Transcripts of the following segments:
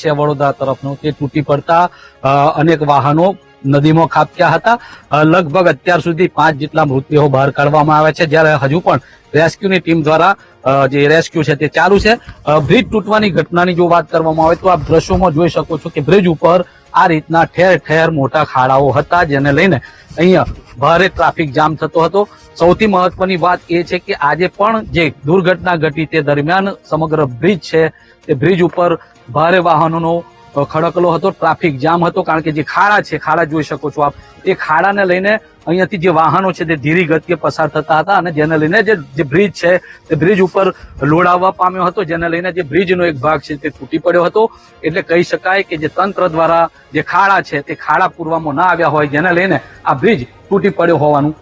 છે વડોદરા તરફનો તે તૂટી પડતા અનેક વાહનો નદીમાં ખાબક્યા હતા. લગભગ અત્યાર સુધી પાંચ જેટલા મૃતદેહો બહાર કાઢવામાં આવ્યા છે. જ્યારે હજુ પણ રેસ્ક્યુની ટીમ દ્વારા જે રેસ્ક્યુ છે તે ચાલુ છે. બ્રિજ તૂટવાની ઘટનાની જો વાત કરવામાં આવે તો આપ દ્રશ્યોમાં જોઈ શકો છો કે બ્રિજ ઉપર આ રીતના ઠેર ઠેર મોટા ખાડાઓ હતા, જેને લઈને અહીંયા ભારે ટ્રાફિક જામ થતો હતો. સૌથી મહત્વની વાત એ છે કે આજે પણ જે દુર્ઘટના ઘટી તે દરમિયાન સમગ્ર બ્રિજ છે, તે બ્રિજ ઉપર ભારે વાહનોનો ખડકલો હતો, ટ્રાફિક જામ હતો, કારણ કે જે ખાડા છે, ખાડા જોઈ શકો છો આપ. એ ખાડાને લઈને અહીંયાથી જે વાહનો છે, તે ધીરી ગતિએ પસાર થતા હતા અને જેને લઈને જે બ્રિજ છે, તે બ્રિજ ઉપર લોડ આવવા પામ્યો હતો, જેને લઈને જે બ્રિજનો એક ભાગ છે, તે તૂટી પડ્યો હતો. એટલે કહી શકાય કે જે તંત્ર દ્વારા જે ખાડા છે, તે ખાડા પૂરવામાં ના આવ્યા હોય, જેને લઈને આ બ્રિજ તૂટી પડ્યો હોવાનું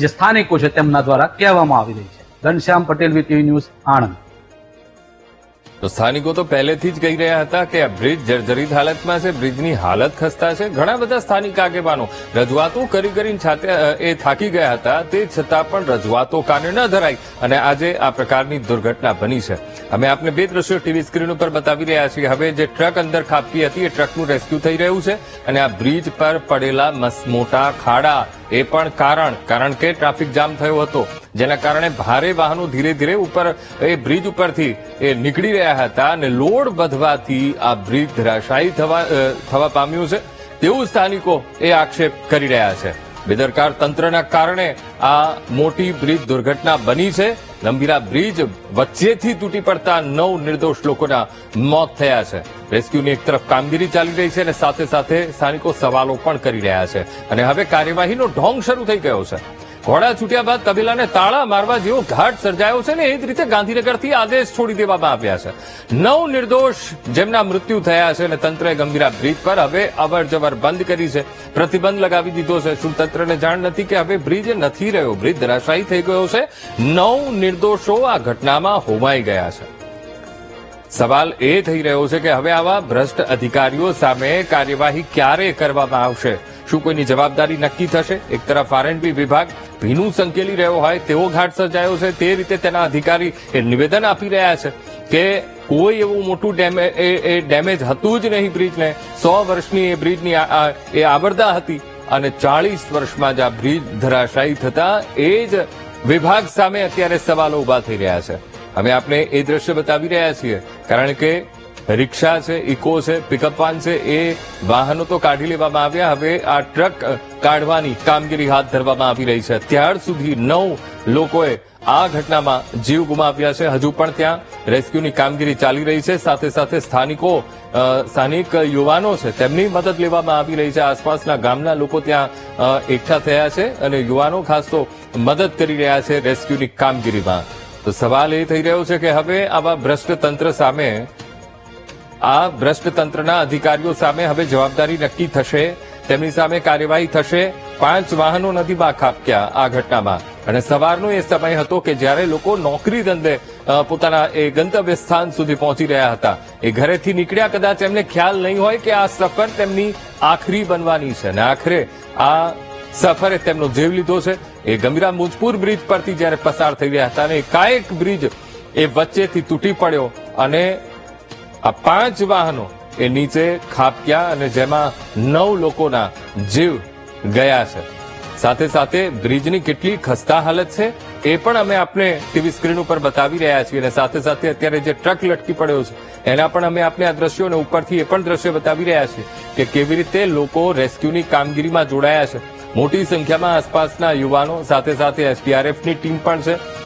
જે સ્થાનિકો છે તેમના દ્વારા કહેવામાં આવી રહી છે. Ghanshyam Patel VTV news Anand. તો સ્થાનિકો તો પહેલેથી જ કહી રહ્યા હતા કે આ બ્રિજ જર્જરિત હાલતમાં છે, બ્રિજની હાલત ખસ્તા છે. ઘણા બધા સ્થાનિક આગેવાનો રજૂઆતો કરી કરીને એ થાકી ગયા હતા. તે છતાં પણ રજૂઆતો કાને ન ધરાઈ અને આજે આ પ્રકારની દુર્ઘટના બની છે. અમે આપને બે દ્રશ્યો ટીવી સ્ક્રીન ઉપર બતાવી રહ્યા છીએ. હવે જે ટ્રક અંદર ખાપતી હતી, એ ટ્રકનું રેસ્ક્યુ થઈ રહ્યું છે અને આ બ્રિજ પર પડેલા મોટા ખાડા એ પણ કારણ કારણ કે ટ્રાફિક જામ થયો હતો. જેના કારણે ભારે વાહનો ધીરે ધીરે ઉપર, એ બ્રિજ ઉપરથી, એ નીકળી રહ્યા હતા અને લોડ વધવાથી આ બ્રિજ ધરાશાયી થવા થવા પામ્યું છે. તેવું સ્થાનિકો એ આક્ષેપ કરી રહ્યા છે. બેદરકાર તંત્રના કારણે આ મોટી બ્રિજ દુર્ઘટના બની છે. લંબીરા બ્રિજ વચ્ચેથી તૂટી પડતા નવ નિર્દોષ લોકોના મોત થયા છે. રેસ્ક્યુની એક તરફ કામગીરી ચાલી રહી છે અને સાથે સાથે સ્થાનિકો સવાલો પણ કરી રહ્યા છે. અને હવે કાર્યવાહીનો ઢોંગ શરૂ થઈ ગયો છે. ઘોડા છૂટ્યા બાદ તબેલાને તાળા મારવા જેવો ઘાટ સર્જાયો છે ને એ જ રીતે ગાંધીનગરથી આદેશ છોડી દેવામાં આવ્યા છે. નવ નિર્દોષ જેમના મૃત્યુ થયા છે અને તંત્રએ ગંભીરા બ્રિજ પર હવે અવર જવર બંધ કરી છે. પ્રતિબંધ લગાવી દીધો છે. શું તંત્રને જાણ નથી કે હવે બ્રિજ નથી રહ્યો? બ્રિજ ધરાશાયી થઈ ગયો છે. નવ નિર્દોષો આ ઘટનામાં હોમાઈ ગયા છે. સવાલ એ થઈ રહ્યો છે કે હવે આવા ભ્રષ્ટ અધિકારીઓ સામે કાર્યવાહી ક્યારે કરવામાં આવશે? શું કોઈની જવાબદારી નક્કી થશે? એક તરફ આરએનબી વિભાગ ભીનું સંકેલી રહ્યો હોય તેવો ઘાટ સર્જાયો છે, તે રીતે તેના અધિકારી એ નિવેદન આપી રહ્યા છે કે કોઈ એવું મોટું ડેમેજ એ ડેમેજ હતું જ નહીં બ્રિજને. સો વર્ષની એ બ્રિજની એ આવરદા હતી અને ચાળીસ વર્ષમાં જ આ બ્રિજ ધરાશાયી થતા એ જ વિભાગ સામે અત્યારે સવાલો ઊભા થઈ રહ્યા છે. અમે આપને એ દ્રશ્ય બતાવી રહ્યા છીએ, કારણ કે રિક્ષા છે, ઇકો છે પિકઅપ વાન છે, એ વાહનો તો કાઢી લેવામાં આવ્યા. હવે આ ટ્રક કાઢવાની કામગીરી હાથ ધરવામાં આવી રહી છે. ત્યાર સુધી નવ લોકોએ આ ઘટનામાં જીવ ગુમાવ્યા છે. હજુ પણ ત્યાં રેસ્ક્યુની કામગીરી ચાલી રહી છે. સાથે સાથે સ્થાનિકો સ્થાનિક યુવાનો છે, તેમની મદદ લેવામાં આવી રહી છે. આસપાસના ગામના લોકો ત્યાં એકઠા થયા છે અને યુવાનો ખાસ તો મદદ કરી રહ્યા છે રેસ્ક્યુની કામગીરીમાં. તો સવાલ એ થઈ રહ્યો છે કે હવે આવા ભ્રષ્ટ તંત્ર સામે આ ભ્રષ્ટ તંત્રના અધિકારીઓ સામે હવે જવાબદારી નક્કી થશે. તેમની સામે કાર્યવાહી થશે. પાંચ વાહનો નદીમાં ખાબક્યા આ ઘટનામાં. અને સવારનો એ સમય હતો કે જ્યારે લોકો નોકરી ધંધે પોતાના એ ગંતવ્ય સ્થાન સુધી પહોંચી રહ્યા હતા. એ ઘરેથી નીકળ્યા કદાચ એમને ખ્યાલ નહીં હોય કે આ સફર તેમની આખરી બનવાની છે. અને આખરે આ સફરે તેમનો જીવ લીધો છે. એ ગંભીરા મુજપુર બ્રિજ પરથી જ્યારે પસાર થઈ રહ્યા હતા અને એકાએક બ્રિજ એ વચ્ચેથી તૂટી પડ્યો. અને આ પાંચ વાહનો એ નીચે ખાબક્યા અને જેમાં નવ લોકોના જીવ ગયા છે. સાથે સાથે બ્રિજની કેટલી ખસ્તા હાલત છે એ પણ અમે આપને ટીવી સ્ક્રીન ઉપર બતાવી રહ્યા છીએ અને સાથે સાથે અત્યારે જે ટ્રક લટકી પડ્યો છે, એના પણ અમે આપને આ દ્રશ્યોને ઉપરથી એ પણ દ્રશ્ય બતાવી રહ્યા છીએ કે કેવી રીતે લોકો રેસ્ક્યુની કામગીરીમાં જોડાયા છે. મોટી સંખ્યામાં આસપાસના યુવાનો, સાથે સાથે એસડીઆરએફની ટીમ પણ છે.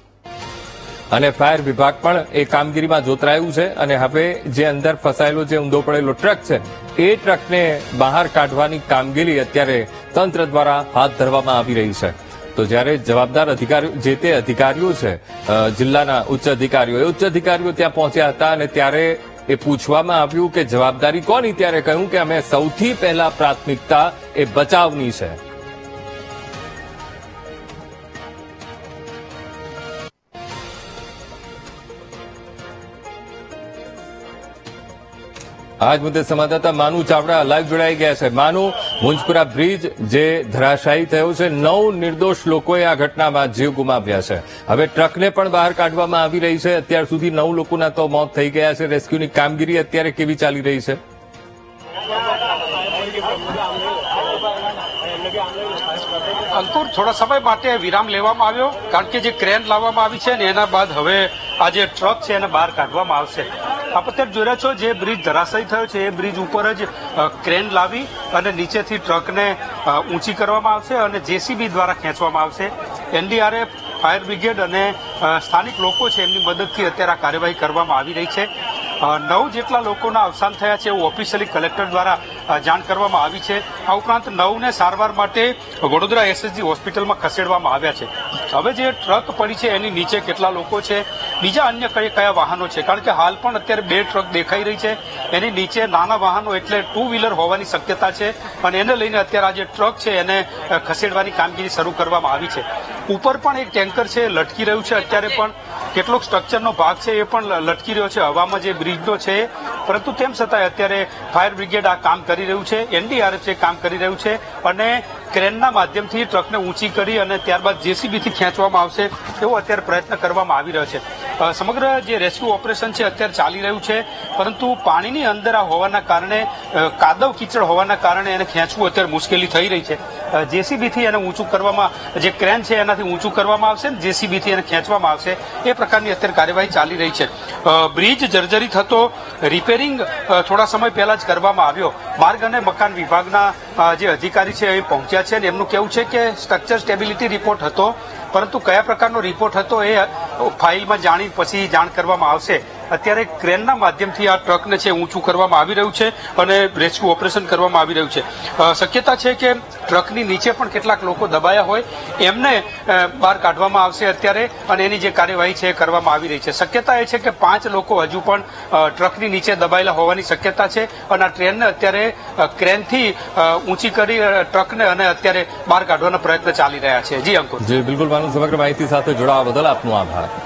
અને ફાયર વિભાગ પણ એ કામગીરીમાં જોતરાયું છે અને હવે જે અંદર ફસાયેલો જે ઊંધો પડેલો ટ્રક છે, એ ટ્રકને બહાર કાઢવાની કામગીરી અત્યારે તંત્ર દ્વારા હાથ ધરવામાં આવી રહી છે. તો જ્યારે જવાબદાર અધિકારીઓ, જે તે અધિકારીઓ છે જિલ્લાના ઉચ્ચ અધિકારીઓ, એ ઉચ્ચ અધિકારીઓ ત્યાં પહોંચ્યા હતા અને ત્યારે એ પૂછવામાં આવ્યું કે જવાબદારી કોની? ત્યારે કહ્યું કે અમે સૌથી પહેલા પ્રાથમિકતા એ બચાવની છે. આજ મુદ્દે સંવાદદાતા માનુ ચાવડા લાઈવ જોડાઈ ગયા છે. માનુ, મુંજપુરા બ્રિજ જે ધરાશાયી થયો છે, નવ નિર્દોષ લોકોએ આ ઘટનામાં જીવ ગુમાવ્યા છે. હવે ટ્રકને પણ બહાર કાઢવામાં આવી રહી છે. અત્યાર સુધી નવ લોકોના તો મોત થઈ ગયા છે. રેસ્ક્યુની કામગીરી અત્યારે કેવી ચાલી રહી છે? અંકુર, થોડા સમય માટે વિરામ લેવામાં આવ્યો, કારણ કે જે ક્રેન લાવવામાં આવી છે ને એના બાદ હવે આ જે ટ્રક છે એને બહાર કાઢવામાં આવશે. આપ અત્યારે જોઈ રહ્યા છો, જે બ્રિજ ધરાશયી થયો છે, એ બ્રિજ ઉપર જ ક્રેન લાવી અને નીચેથી ટ્રકને ઊંચી કરવામાં આવશે અને જેસીબી દ્વારા ખેંચવામાં આવશે. એનડીઆરએફ, ફાયર બ્રિગેડ અને સ્થાનિક લોકો છે, એમની મદદથી અત્યારે આ કાર્યવાહી કરવામાં આવી રહી છે. નવ જેટલા લોકોના અવસાન થયા છે એવું ઓફિશિયલી કલેક્ટર દ્વારા જાણ કરવામાં આવી છે. આ ઉપરાંત નવને સારવાર માટે વડોદરા એસએસજી હોસ્પિટલમાં ખસેડવામાં આવ્યા છે. હવે જે ટ્રક પડી છે એની નીચે કેટલા લોકો છે? બીજા અન્ય કઈ કયા વાહનો છે? કારણ કે હાલ પણ અત્યારે બે ટ્રક દેખાઈ રહી છે. એની નીચે નાના વાહનો એટલે ટુ વ્હીલર હોવાની શક્યતા છે અને એને લઈને અત્યારે આ જે ટ્રક છે એને ખસેડવાની કામગીરી શરૂ કરવામાં આવી છે. ઉપર પણ એક ટેન્કર છે, લટકી રહ્યું છે અત્યારે પણ. કેટલોક સ્ટ્રક્ચરનો ભાગ છે એ પણ લટકી રહ્યો છે. હવામાં જે બ્રિજનો છે, પરંતુ તેમ છતાંય અત્યારે ફાયર બ્રિગેડ આ કામ કરી રહ્યું છે એનડીઆરએફ છે કામ કરી રહ્યું છે અને ક્રેનના માધ્યમથી ટ્રકને ઊંચી કરી અને ત્યારબાદ જેસીબીથી ખેંચવામાં આવશે એવો અત્યારે પ્રયત્ન કરવામાં આવી રહ્યો છે. સમગ્ર જે રેસ્ક્યુ ઓપરેશન છે અત્યારે ચાલી રહ્યું છે, પરંતુ પાણીની અંદર આ હોવાના કારણે કાદવ કીચડ હોવાના કારણે એને ખેંચવું અત્યારે મુશ્કેલી થઈ રહી છે. જેસીબીથી એને ઊંચું કરવામાં, જે ક્રેન છે એનાથી ઊંચું કરવામાં આવશે ને જેસીબીથી એને ખેંચવામાં આવશે, એ પ્રકારની અત્યારે કાર્યવાહી ચાલી રહી છે. બ્રિજ જર્જરી થતો રિપેરિંગ થોડા સમય પહેલા જ કરવામાં આવ્યો. માર્ગ અને મકાન વિભાગના જે અધિકારી છે એ પહોંચ્યા છે અને એમનું કેવું છે કે સ્ટ્રક્ચર સ્ટેબિલિટી રિપોર્ટ હતો, પરંતુ કયા પ્રકારનો રિપોર્ટ હતો એ ફાઇલમાં જાણી પછી જાણ કરવામાં આવશે. અત્યારે ક્રેનના માધ્યમથી આ ટ્રકને છે ઊંચું કરવામાં આવી રહ્યું છે અને રેસ્ક્યુ ઓપરેશન કરવામાં આવી રહ્યું છે. શક્યતા છે કે ટ્રકની નીચે પણ કેટલાક લોકો દબાયા હોય, એમને બહાર કાઢવામાં આવશે અત્યારે અને એની જે કાર્યવાહી છે એ કરવામાં આવી રહી છે. શક્યતા એ છે કે પાંચ લોકો હજુ પણ ટ્રકની નીચે દબાયેલા હોવાની શક્યતા છે અને આ ટ્રેનને અત્યારે ક્રેનથી ઊંચી કરી ટ્રકને અને અત્યારે બહાર કાઢવાના પ્રયત્ન ચાલી રહ્યા છે. જી અંકુર. જી, બિલકુલ. માનું સમગ્ર માહિતી સાથે જોડાવા બદલ આપનો આભાર.